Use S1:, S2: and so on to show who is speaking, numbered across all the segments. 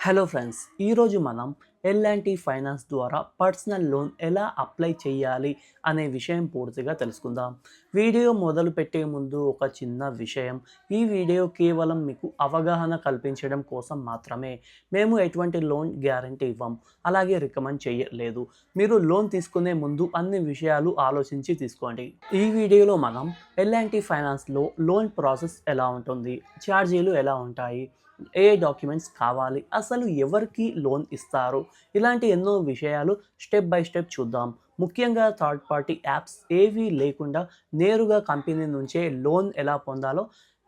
S1: Hello friends ఈరోజు మనం L&T finance ద్వారా పర్సనల్ లోన్ ఎలా అప్లై చేయాలి అనే విషయం పూర్తిగా తెలుసుకుందాం. వీడియో మొదలు పెట్టే ముందు ఒక చిన్న విషయం. ఈ వీడియో కేవలం మీకు అవగాహన కల్పించడం కోసం మాత్రమే. మేము ఎటువంటి లోన్ గ్యారంటీ ఇవ్వం అలాగే రికమెండ్ చేయలేదు. మీరు లోన్ తీసుకునే ముందు అన్ని విషయాలు ఆలోచించి తీసుకోండి. ఈ వీడియోలో మనం ఎల్ఎన్టీ ఫైనాన్స్లో లోన్ ప్రాసెస్ ఎలా ఉంటుంది ఛార్జీలు ఎలా ఉంటాయి ఏ డాక్యుమెంట్స్ కావాలి అసలు ఎవరికి లోన్ ఇస్తారు ఇలాంటి ఎన్నో విషయాలు స్టెప్ బై స్టెప్ చూద్దాం. ముఖ్యంగా థర్డ్ పార్టీ యాప్స్ ఏవీ లేకుండా నేరుగా కంపెనీ నుంచే లోన్ ఎలా పొందాలో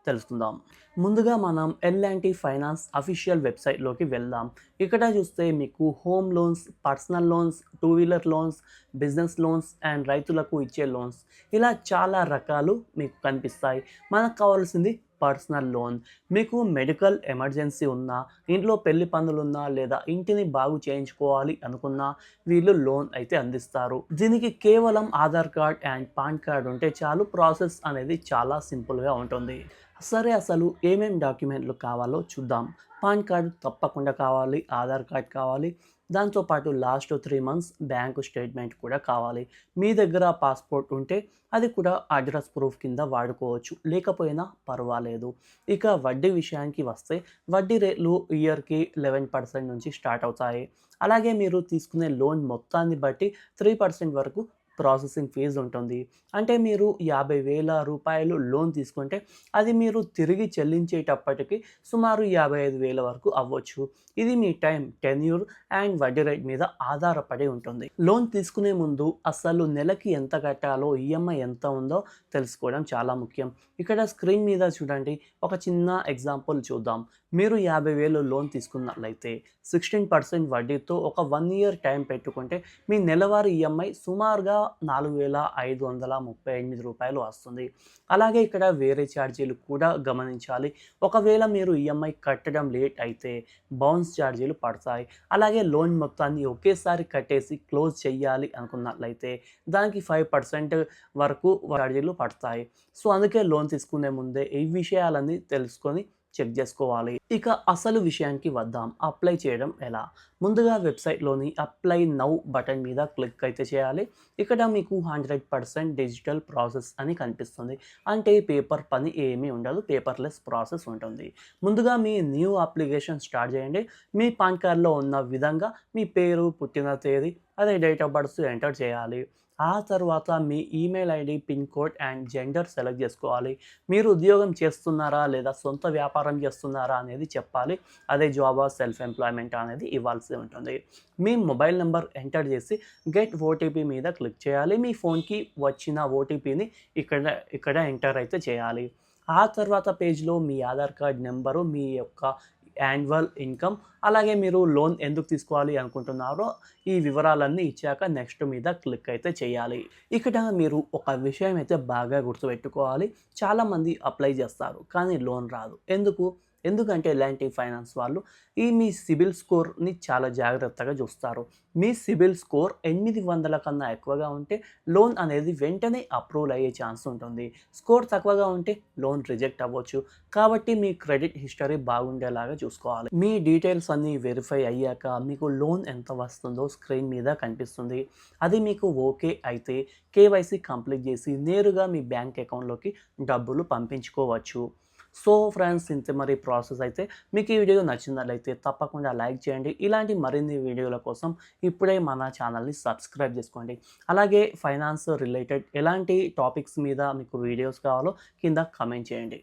S1: తెలుసుకుందాం. ముందుగా మనం ఎల్ఎన్టీ ఫైనాన్స్ అఫీషియల్ వెబ్సైట్లోకి వెళ్దాం. ఇక్కడ చూస్తే మీకు home loans personal loans two wheeler loans business loans and రైతులకు ఇచ్చే లోన్స్ ఇలా చాలా రకాలు మీకు కనిపిస్తాయి. మనకు కావాల్సింది పర్సనల్ లోన్ మీకు మెడికల్ ఎమర్జెన్సీ ఉన్నా ఇంట్లో పెళ్ళి పనులు ఉన్నా లేదా ఇంటిని బాగు చేయించుకోవాలి అనుకున్నా వీళ్ళు లోన్ అయితే అందిస్తారు. దీనికి కేవలం Aadhaar card and PAN card ఉంటే చాలు ప్రాసెస్ అనేది చాలా సింపుల్గా ఉంటుంది. సరే అసలు ఏమేం డాక్యుమెంట్లు కావాలో చూద్దాం. పాన్ కార్డు తప్పకుండా కావాలి ఆధార్ కార్డ్ కావాలి. దాంతోపాటు last three months bank statement కూడా కావాలి. మీ దగ్గర పాస్పోర్ట్ ఉంటే అది కూడా అడ్రస్ ప్రూఫ్ కింద వాడుకోవచ్చు. లేకపోయినా పర్వాలేదు. ఇక వడ్డీ విషయానికి వస్తే వడ్డీ రేట్లు ఇయర్కి లెవెన్ పర్సెంట్ నుంచి స్టార్ట్ అవుతాయి. అలాగే మీరు తీసుకునే లోన్ మొత్తాన్ని బట్టి త్రీ పర్సెంట్ వరకు ప్రాసెసింగ్ ఫీజు ఉంటుంది. అంటే మీరు యాభై వేల రూపాయలు లోన్ తీసుకుంటే అది మీరు తిరిగి చెల్లించేటప్పటికి సుమారు యాభై ఐదు వేల వరకు అవ్వచ్చు. ఇది మీ టైం టెన్యూర్ అండ్ వడ్డీ రేట్ మీద ఆధారపడి ఉంటుంది. లోన్ తీసుకునే ముందు అసలు నెలకి ఎంత కట్టాలో ఈఎంఐ ఎంత ఉందో తెలుసుకోవడం చాలా ముఖ్యం. ఇక్కడ స్క్రీన్ మీద చూడండి ఒక చిన్న ఎగ్జాంపుల్ చూద్దాం. మీరు యాభై వేలు లోన్ తీసుకున్నట్లయితే సిక్స్టీన్ పర్సెంట్ వడ్డీతో ఒక వన్ ఇయర్ టైం పెట్టుకుంటే మీ నెలవారీ ఈఎంఐ సుమారుగా నాలుగు వేల ఐదు వందల ముప్పై ఎనిమిది రూపాయలు వస్తుంది. అలాగే ఇక్కడ వేరే ఛార్జీలు కూడా గమనించాలి. ఒకవేళ మీరు ఈఎంఐ కట్టడం లేట్ అయితే బౌన్స్ ఛార్జీలు పడతాయి. అలాగే లోన్ మొత్తాన్ని ఒకేసారి కట్టేసి క్లోజ్ చేయాలి అనుకున్నట్లయితే దానికి ఫైవ్ పర్సెంట్ వరకు ఛార్జీలు పడతాయి. సో అందుకే లోన్ తీసుకునే ముందే ఈ విషయాలన్నీ తెలుసుకొని చెక్ చేసుకోవాలి. ఇక అసలు విషయానికి వద్దాం. అప్లై చేయడం ఎలా? ముందుగా వెబ్సైట్లోని అప్లై నౌ బటన్ మీద క్లిక్ అయితే చేయాలి. ఇక్కడ మీకు హండ్రెడ్ పర్సెంట్ డిజిటల్ ప్రాసెస్ అని కనిపిస్తుంది. అంటే పేపర్ పని ఏమీ ఉండదు పేపర్లెస్ ప్రాసెస్ ఉంటుంది. ముందుగా మీ న్యూ అప్లికేషన్ స్టార్ట్ చేయండి. మీ పాన్ కార్డ్లో ఉన్న విధంగా మీ పేరు పుట్టిన తేదీ అదే డేట్ ఆఫ్ బర్త్ ఎంటర్ చేయాలి. ఆ తర్వాత మీ email ID pin code and gender select చేసుకోవాలి. మీరు ఉద్యోగం చేస్తున్నారా లేదా సొంత వ్యాపారం చేస్తున్నారా అనేది చెప్పాలి. అదే జాబ్ సెల్ఫ్ ఎంప్లాయ్మెంట్ అనేది ఇవ్వాల్సి ఉంటుంది. మీ మొబైల్ నెంబర్ ఎంటర్ చేసి గెట్ ఓటీపీ మీద క్లిక్ చేయాలి. మీ ఫోన్కి వచ్చిన ఓటీపీని ఇక్కడ ఇక్కడ ఎంటర్ అయితే చేయాలి. ఆ తర్వాత పేజ్లో మీ ఆధార్ కార్డ్ నెంబరు మీ యొక్క యాన్యువల్ ఇన్కమ్ అలాగే మీరు లోన్ ఎందుకు తీసుకోవాలి అనుకుంటున్నారో ఈ వివరాలన్నీ ఇచ్చాక నెక్స్ట్ మీద క్లిక్ అయితే చేయాలి. ఇక్కడ మీరు ఒక విషయం అయితే బాగా గుర్తుపెట్టుకోవాలి. చాలామంది అప్లై చేస్తారు కానీ లోన్ రాదు. ఎందుకు? ఎందుకంటే ఎలాంటి ఫైనాన్స్ వాళ్ళు ఈ మీ సిబిల్ స్కోర్ని చాలా జాగ్రత్తగా చూస్తారు. మీ సిబిల్ స్కోర్ ఎనిమిది వందల కన్నా ఎక్కువగా ఉంటే లోన్ అనేది వెంటనే అప్రూవల్ అయ్యే ఛాన్స్ ఉంటుంది. స్కోర్ తక్కువగా ఉంటే లోన్ రిజెక్ట్ అవ్వచ్చు. కాబట్టి మీ క్రెడిట్ హిస్టరీ బాగుండేలాగా చూసుకోవాలి. మీ డీటెయిల్స్ అన్నీ వెరిఫై అయ్యాక మీకు లోన్ ఎంత వస్తుందో స్క్రీన్ మీద కనిపిస్తుంది. అది మీకు ఓకే అయితే కేవైసీ కంప్లీట్ చేసి నేరుగా మీ బ్యాంక్ అకౌంట్లోకి డబ్బులు పంపించుకోవచ్చు. సో ఫ్రెండ్స్ ఇంత మరి ప్రాసెస్ అయితే. మీకు ఈ వీడియో నచ్చినట్లయితే తప్పకుండా లైక్ చేయండి. ఇలాంటి మరిన్ని వీడియోల కోసం ఇప్పుడే మన ఛానల్ని సబ్స్క్రైబ్ చేసుకోండి. అలాగే ఫైనాన్స్ రిలేటెడ్ ఎలాంటి టాపిక్స్ మీద మీకు వీడియోస్ కావాలో కింద కమెంట్ చేయండి.